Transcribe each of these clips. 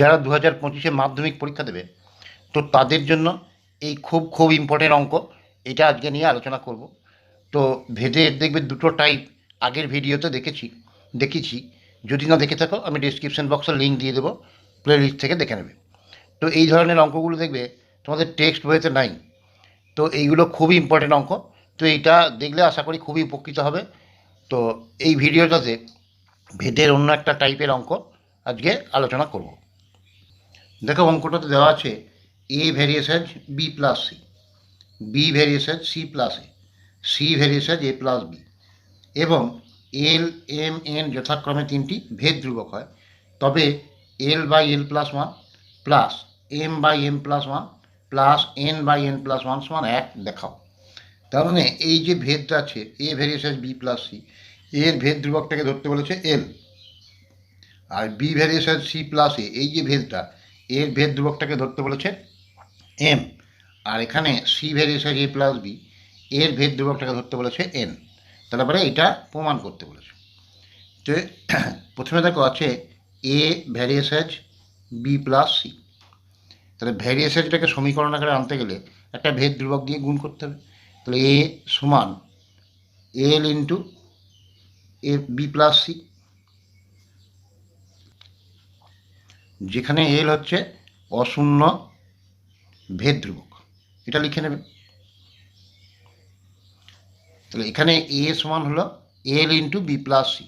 যারা দু হাজার পঁচিশে মাধ্যমিক পরীক্ষা দেবে, তো তাদের জন্য এই খুব খুব ইম্পর্টেন্ট অঙ্ক, এটা আজকে নিয়ে আলোচনা করব। তো ভেদে দেখবে দুটো টাইপ আগের ভিডিওতে দেখেছি দেখেছি। যদি না দেখে থাকো, আমি ডিসক্রিপশন বক্সে লিঙ্ক দিয়ে দেবো প্লে লিস্ট থেকে দেখে নেবে। তো এই ধরনের অঙ্কগুলো দেখবে, তোমাদের টেক্সট বইতে নাই। তো এইগুলো খুবই ইম্পর্টেন্ট অঙ্ক। তো এইটা দেখলে আশা করি খুবই উপকৃত হবে। তো এই ভিডিওটাতে ভেদের অন্য একটা টাইপের অঙ্ক আজকে আলোচনা করব। দেখো অঙ্কটাতে দেওয়া আছে A varies as B plus C B varies as C plus A C varies as A plus B এবং এল এম এন যথাক্রমে তিনটি ভেদ ধ্রুবক হয়। তবে L by L plus one plus M by M plus one plus N by N plus one সমান এক দেখাও। তার মানে এই যে ভেদটা আছে A varies as B plus C এর ভেদ ধ্রুবকটাকে ধরতে বলেছে L R B varies as C plus A এই যে ভেদটা এর ভেদ ধ্রুবকটাকে ধরতে বলেছে এম আর এখানে C varies as A plus B এর ভেদ ধ্রুবকটাকে ধরতে বলেছে এন তারপরে এটা প্রমাণ করতে বলেছে। তো প্রথমে দেখো আছে A varies as B plus C তাহলে ভ্যারিয়েসেজটাকে সমীকরণ আকারে আনতে গেলে একটা ভেদ ধ্রুবক দিয়ে গুণ করতে হবে। তাহলে এ সমান L into A B plus C যেখানে এল হচ্ছে অশূন্য ভেদ ধ্রুবক। এটা লিখে নেবে তাহলে এখানে এ সমান হলো L into B plus C.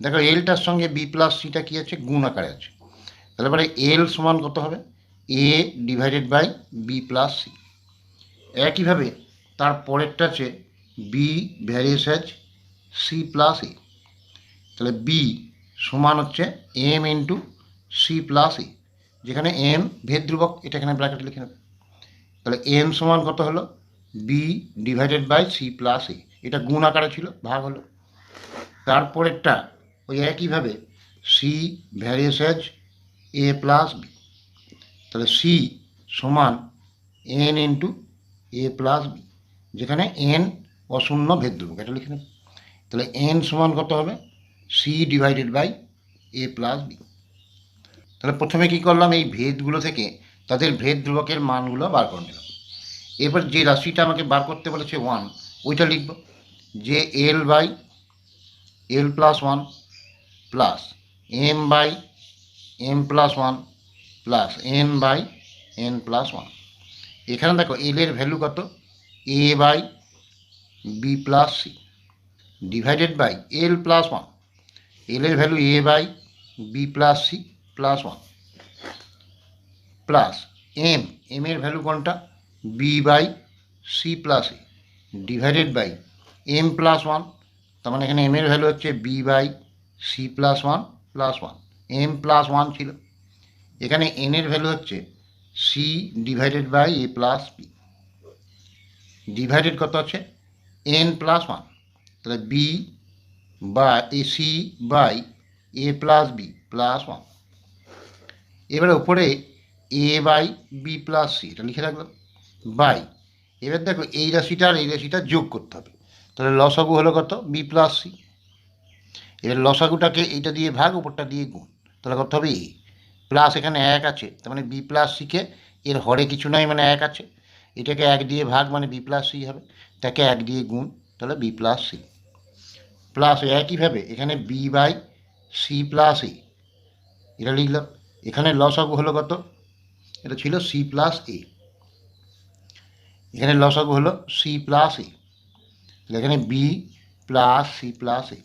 দেখো এলটার সঙ্গে বি প্লাস সিটা কী আছে? গুণ আকারে আছে। তাহলে পরে এল সমান কত হবে? A divided by B plus C. একইভাবে তার পরেরটা আছে B varies varies as C plus A. তাহলে বি সমান হচ্ছে M into C plus A যেখানে এম ভেদ ধ্রুবক, এটা এখানে ব্র্যাকেট লিখে নেবে। তাহলে এম সমান কত হলো? B divided by C plus A এটা গুণ আকারে ছিল, ভাগ হলো। তারপরেরটা, ওই একইভাবে C varies as A plus B তাহলে সি সমান N into A plus B যেখানে এন অশূন্য ভেদ ধ্রুবক, এটা লিখে নেবে। তাহলে এন সমান কত হবে? C divided by A plus B তাহলে প্রথমে কি করলাম? এই ভেদগুলো থেকে তাদের ভেদ ধ্রুবকের মানগুলো বার করে নিলাম। এবার যে রাশিটা আমাকে বার করতে বলেছে ওয়ান ওইটা লিখব। যে L by L plus one plus M by M plus one plus N by N plus one এখানে দেখো এল এর ভ্যালু কত? A by B plus C divided by L plus one L এর value A by B plus C plus one plus M M এর value কোনটা? B by C plus A divided by M plus one তার মানে এখানে M এর value হচ্ছে B by C plus one plus one M plus one ছিল। এখানে N এর ভ্যালু হচ্ছে C divided by A plus B divided কত আছে? এন প্লাস ওয়ান তাহলে বি বা A C by A plus B plus one এবারে উপরে A by B plus C এটা লিখে রাখলাম। বাই এবার দেখো এই রাশিটা আর এই রাশিটা যোগ করতে হবে। তাহলে লসাগু হলো কত? বি প্লাস সি এবার লসাগুটাকে এইটা দিয়ে ভাগ, উপরটা দিয়ে গুণ। তাহলে কত হবে এ প্লাস এখানে এক আছে, তার মানে বি প্লাস সিকে এর হরে কিছু নাই মানে এক আছে। এটাকে এক দিয়ে ভাগ মানে বি প্লাস সি হবে। তাকে এক দিয়ে গুণ, তাহলে বি প্লাস সি প্লাস একইভাবে এখানে B by C plus A এটা লিখলাম। এখানে লস লসাগু হলো কত? এটা ছিল সি প্লাস এ এখানে লস লসাগু হলো সি প্লাস এ তাহলে এখানে B plus C plus A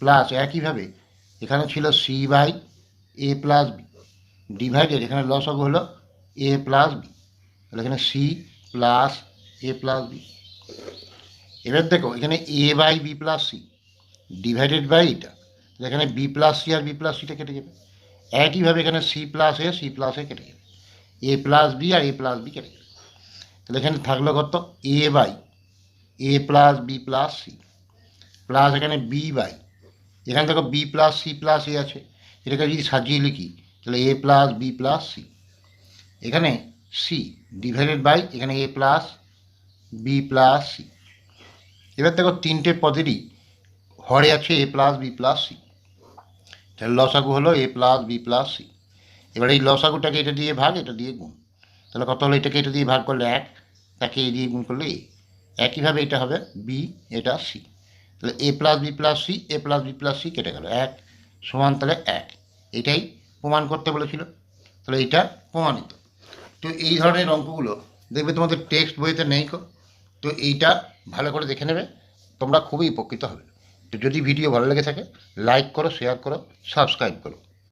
plus একইভাবে এখানে ছিল C by A plus B divided এখানে লস লসাগু হলো এ প্লাস বি তাহলে এখানে C plus A plus B এবার দেখো, এখানে A by B plus C divided by এটা। এখানে বি প্লাস সি আর বি প্লাস সিটা কেটে যাবে। একইভাবে এখানে C plus A C plus A কেটে যাবে এ প্লাস বি আর এ প্লাস বি কেটে যাবে তাহলে এখানে থাকল কত? A by A plus B plus C plus এখানে বি বাই এখানে দেখো B plus C plus A আছে। এটাকে যদি সাজিয়ে লিখি, তাহলে A plus B plus C এখানে সি ডিভাইডেড বাই এখানে A plus B plus C এবার দেখো তিনটে পদেরই হরে আছে A plus B plus C তাহলে লসাগু হলো A plus B plus C এবার এই লসাগুটাকে এটা দিয়ে ভাগ, এটা দিয়ে গুণ। তাহলে কত হলো? এটাকে এটা দিয়ে ভাগ করলে এক, তাকে এ দিয়ে গুণ করলে এ একইভাবে এটা হবে বি এটা সি তাহলে A plus B plus C A plus B plus C কেটে গেল। এক সমান তাহলে এক। এটাই প্রমাণ করতে বলেছিল। তাহলে এটা প্রমাণিত। তো এই ধরনের অঙ্কগুলো, দেখবে তোমাদের টেক্সট বইতে নেই কো তো এইটা ভালো করে দেখে নেবে। তোমরা খুবই উপকৃত হবে। যদি ভিডিও ভালো লেগে থাকে লাইক করো শেয়ার করো সাবস্ক্রাইব করো।